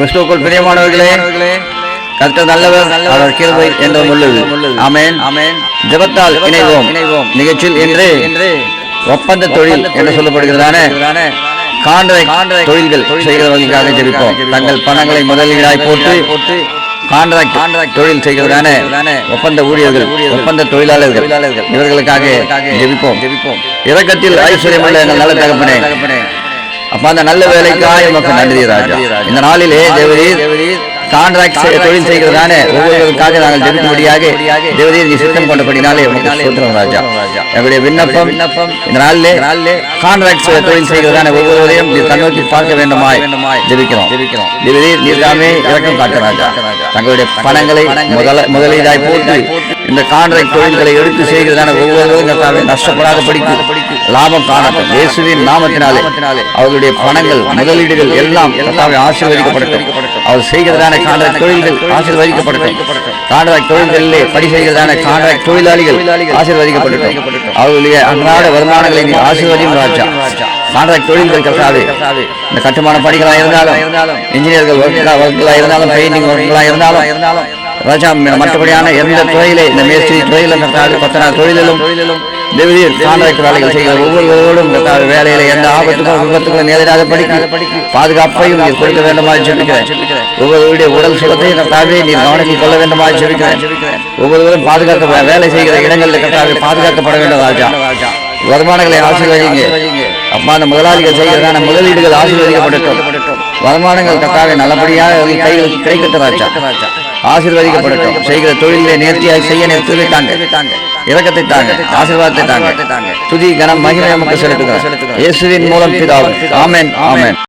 கிறிஸ்துவுக்குள் பிரியமானவர்களே கர்த்தர் நல்லவர் அவர் கிருபை என்று உள்ளது. ஆமென். ஆமென். ஜெபத்தால் இணைவோம். நிகழ்ச்சியில் என்று ஒப்பந்த தொழில் என்று சொல்லப்படுகிறதான கான்ட்ராக்ட் தொழில்கள் செய்கிறவர்களுக்காக ஜெபிப்போம். தங்கள் பணங்களை முதலீடாய் போட்டு கான்ட்ராக்ட் தொழில் செய்கிறதான ஒப்பந்த ஊழியர்கள் ஒப்பந்த தொழிலாளர்கள் இவர்களுக்காக ஜெபிப்போம். ஜெபிப்போம். இரக்கத்தில் ஐஸ்வர்யமுள்ள நல்ல தகப்பனே. அப்ப அந்த நல்ல வேலைக்காக உமக்கு நன்றி ராஜா. இந்த நாளிலே தேவரீர் கான்ட்ராக்ட் தொழில் செய்கிறதான ஒவ்வொருவருக்காக நாங்கள் ஜெபிக்கும்படியாக தேவரீர் நீ சித்தம் கொண்டபடினாலே உமக்கு சூத்திரம் ராஜா. எங்களுடைய விண்ணப்பம் விண்ணப்பம் இந்த நாளிலே கான்ட்ராக்ட் தொழில் செய்கிறதான ஒவ்வொருவரையும் நீ கண்ணோக்கி பார்க்க வேண்டுமாய் ஜெபிக்கிறோம். ஜெபிக்கிறோம். தேவரீர் நீர் தாமே இறக்கம் காட்ட ராஜா. தங்களுடைய பணங்களை முதல முதலீடாய் போட்டு இந்த கான்ட்ராக்ட் தொழில்களை எடுத்து செய்கிறதான ஒவ்வொருவரும் நஷ்டப்படாத படிக்கு லாபம் காணப்படும் இயேசுவின் நாமத்தினாலே அவர்களுடைய பணங்கள் முதலீடுகள் எல்லாம் ஆசீர்வதிக்கப்படட்டும். அவர் செய்கிறதான கான்ட்ராக்ட் தொழில்கள் ஆசீர்வதிக்கப்படட்டும். கான்ட்ராக்ட் தொழில்களிலே படி செய்கிறதான கான்ட்ராக்ட் தொழிலாளிகள் ஆசீர்வதிக்கப்படட்டும். அவர்களுடைய அன்றாட வருமானங்களை நீ ஆசீர்வதியும் ராஜா. கான்ட்ராக்ட் தொழில்கள் கர்த்தாவே இந்த கட்டுமான பணிகளா இருந்தாலும் இன்ஜினியர்கள் ஒர்க்குகளா இருந்தாலும் பெயிண்டிங் ஒர்க்குகளா இருந்தாலும் ராஜா மற்றபடியான எந்த துறையிலே இந்த மேஸ்திரி துறையில கர்த்தாவே கொத்தனார் தொழிலிலும் தேவரீர் கான்ட்ராக்ட் வேலைகள் செய்கிற ஒவ்வொருவரோடும் கர்த்தாவே வேலையில எந்த ஆபத்துக்கும் விபத்துக்கும் நேரிடாத படிக்க பாதுகாப்பையும் நீர் கொடுக்க வேண்டுமா சொல்லிக்கிறேன். ஒவ்வொருவருடைய உடல் சுகத்தையும் கர்த்தாவே நீர் கவனத்தில் கொள்ள வேண்டுமா சொல்லிக்கிறேன். ஒவ்வொருவரும் பாதுகாக்க வேலை செய்கிற இடங்களில் கர்த்தாவே பாதுகாக்கப்பட வேண்டும் ராஜா. வருமானங்களை ஆசீர்வதிங்க அப்பா முதலாளிகள் செய்கிறதான முதலீடுகள் ஆசீர்வதிக்கப்படட்டும். வருமானங்கள் கர்த்தாவே நல்லபடியாக அவர்கள் கைகளுக்கு ஆசீர்வதிக்கப்படட்டும். செய்கிற தொழிலை நேர்த்தியாக செய்ய நேர்த்தி தாங்க. இறக்கத்தை தாங்க. ஆசீர்வாதத்தை தாங்க. துதி கனம் மகிமை நமக்கு செலுத்துகிறோம். இயேசுவின் மூலம் பிதாவும். ஆமேன் ஆமேன்.